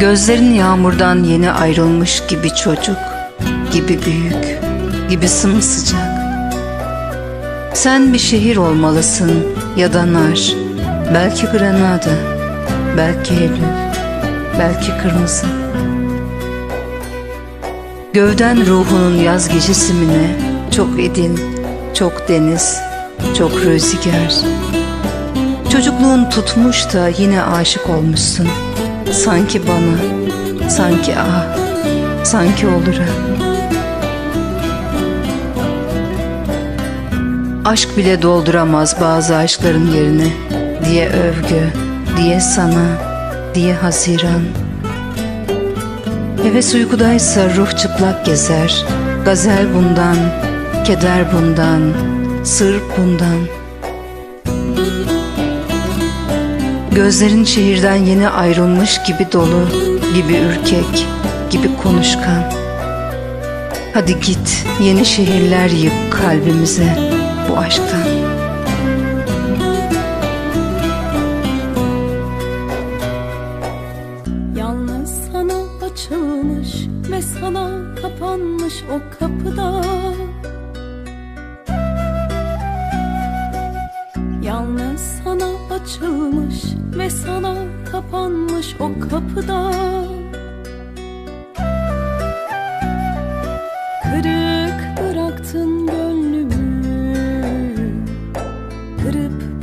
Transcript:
Gözlerin yağmurdan yeni ayrılmış gibi çocuk, gibi büyük, gibi sımsıcak. Sen bir şehir olmalısın ya da nar, belki Granada, belki Eylül, belki kırmızı. Gövden ruhunun yaz gecesi mi ne? Çok edin, çok deniz, çok rüzgar. Çocukluğun tutmuş da yine aşık olmuşsun. Sanki bana, sanki ah, sanki olur ha. Aşk bile dolduramaz bazı aşkların yerini diye övgü, diye sana, diye haziran. Heves uykudaysa ruh çıplak gezer. Gazel bundan, keder bundan, sır bundan. Gözlerin şehirden yeni ayrılmış gibi dolu, gibi ürkek, gibi konuşkan. Hadi git, yeni şehirler yık kalbimize bu aşktan. Yalnız sana açılmış ve sana kapanmış o kapıda açılmış ve sana kapanmış o kapıda. Kırık bıraktın gönlümü Kırıp